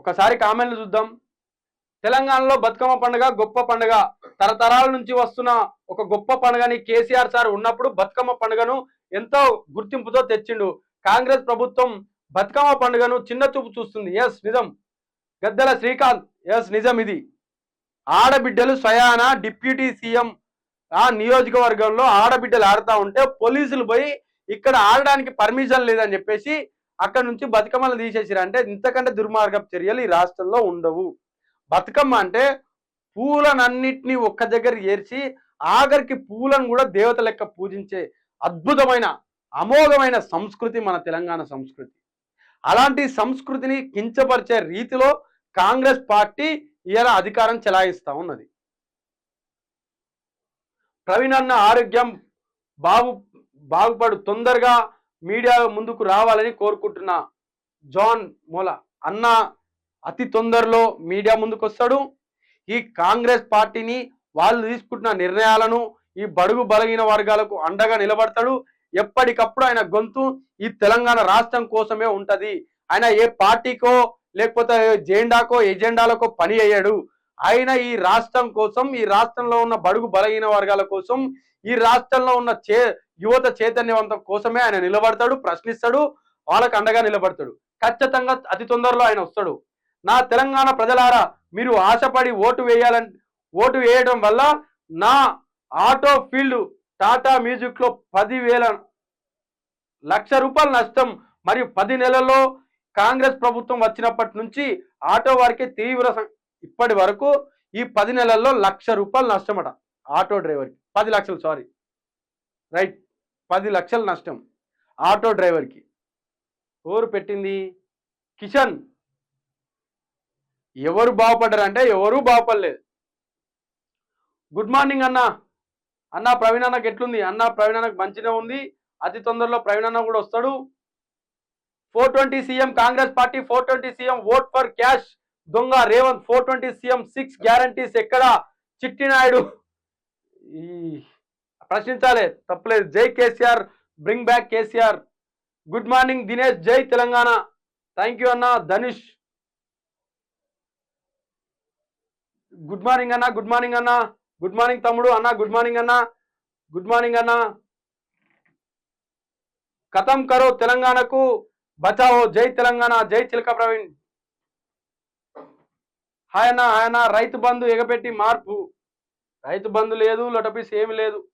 ఒకసారి కామెంట్లు చూద్దాం. తెలంగాణలో బతుకమ్మ పండుగ గొప్ప పండుగ. తరతరాల నుంచి వస్తున్న ఒక గొప్ప పండుగని కేసీఆర్ సార్ ఉన్నప్పుడు బతుకమ్మ పండుగను ఎంతో గుర్తింపుతో తెచ్చిండు. కాంగ్రెస్ ప్రభుత్వం బతుకమ్మ పండుగను చిన్న చూపు చూస్తుంది. ఎస్ నిజం. గద్దెల శ్రీకాంత్. ఎస్ నిజం ఇది. ఆడబిడ్డలు స్వయాన డిప్యూటీ సీఎం ఆ నియోజకవర్గంలో ఆడబిడ్డలు ఆడుతూ ఉంటే పోలీసులు పోయి ఇక్కడ ఆడడానికి పర్మిషన్ లేదని చెప్పేసి అక్కడ నుంచి బతుకమ్మలు తీసేసిరు అంటే ఇంతకంటే దుర్మార్గపు చర్యలు ఈ రాష్ట్రంలో ఉండవు. బతుకమ్మ అంటే పూలనన్నిటినీ ఒక్క దగ్గర ఏర్చి ఆఖరికి పూలను కూడా దేవత లెక్క పూజించే అద్భుతమైన అమోఘమైన సంస్కృతి మన తెలంగాణ సంస్కృతి. అలాంటి సంస్కృతిని కించపరిచే రీతిలో కాంగ్రెస్ పార్టీ ఇలా అధికారం చెలాయిస్తూ ఉన్నది. ప్రవీణ్ అన్న ఆరోగ్యం బాగు బాగుపడు తొందరగా మీడియా ముందుకు రావాలని కోరుకుంటున్నా జాన్ మూల. అన్న అతి తొందరలో మీడియా ముందుకు వస్తాడు. ఈ కాంగ్రెస్ పార్టీని వాళ్ళు తీసుకుంటున్న నిర్ణయాలను ఈ బడుగు బలహీన వర్గాలకు అండగా నిలబడతాడు. ఎప్పటికప్పుడు ఆయన గొంతు ఈ తెలంగాణ రాష్ట్రం కోసమే ఉంటది. ఆయన ఏ పార్టీకో లేకపోతే జెండాకో ఎజెండాలకో పని అయ్యాడు. ఆయన ఈ రాష్ట్రం కోసం ఈ రాష్ట్రంలో ఉన్న బడుగు బలహీన వర్గాల కోసం ఈ రాష్ట్రంలో ఉన్న చే యువత చైతన్యవంతం కోసమే ఆయన నిలబడతాడు ప్రశ్నిస్తాడు వాళ్ళకు అండగా నిలబడతాడు. ఖచ్చితంగా అతి తొందరలో ఆయన వస్తాడు. నా తెలంగాణ ప్రజలారా మీరు ఆశపడి ఓటు వేయాలని ఓటు వేయడం వల్ల నా ఆటో ఫీల్డ్ టాటా మ్యూజిక్లో పదివేల లక్ష రూపాయల నష్టం మరియు పది నెలల్లో కాంగ్రెస్ ప్రభుత్వం వచ్చినప్పటి నుంచి ఆటో వారికి తీవ్ర సం- ఇప్పటి వరకు ఈ పది నెలల్లో లక్ష రూపాయలు నష్టమట ఆటో డ్రైవర్కి. పది లక్షలు సారీ. రైట్. పది లక్షల నష్టం ఆటో డ్రైవర్కి. ఎవరు పెట్టింది? కిషన్. ఎవరు బాగుపడ్డారు అంటే బాగుపడలేదు. గుడ్ మార్నింగ్ అన్న. అన్న ప్రవీణ్ అన్నకు ఎట్లుంది? అన్న ప్రవీణ్ అన్నకు మంచిగా ఉంది. అతి తొందరలో ప్రవీణ్ అన్న కూడా వస్తాడు. Four twenty CM Congress party four twenty CM vote for cash. దొంగ Revanth four twenty CM six guarantees ఎక్కడ? చిట్టినాయుడు. ఈ ప్రశ్నించాలి తప్పలేదు. జై KCR bring back KCR. Good morning Dinesh జై తెలంగాణ. థ్యాంక్ యూ అన్న. ధనుష్. గుడ్ మార్నింగ్ అన్న. గుడ్ మార్నింగ్ అన్న. గుడ్ మార్నింగ్ తమ్ముడు. అన్న గుడ్ మార్నింగ్ అన్న. గుడ్ మార్నింగ్ అన్న. కథం కరో తెలంగాణకు. బచావో జై తెలంగాణ. జై చిలక ప్రవీణ్. ఆయన ఆయన రైతు బంధు ఎగపెట్టి మార్పు. రైతు బంధు లేదు లొటపీస్ ఏమి లేదు.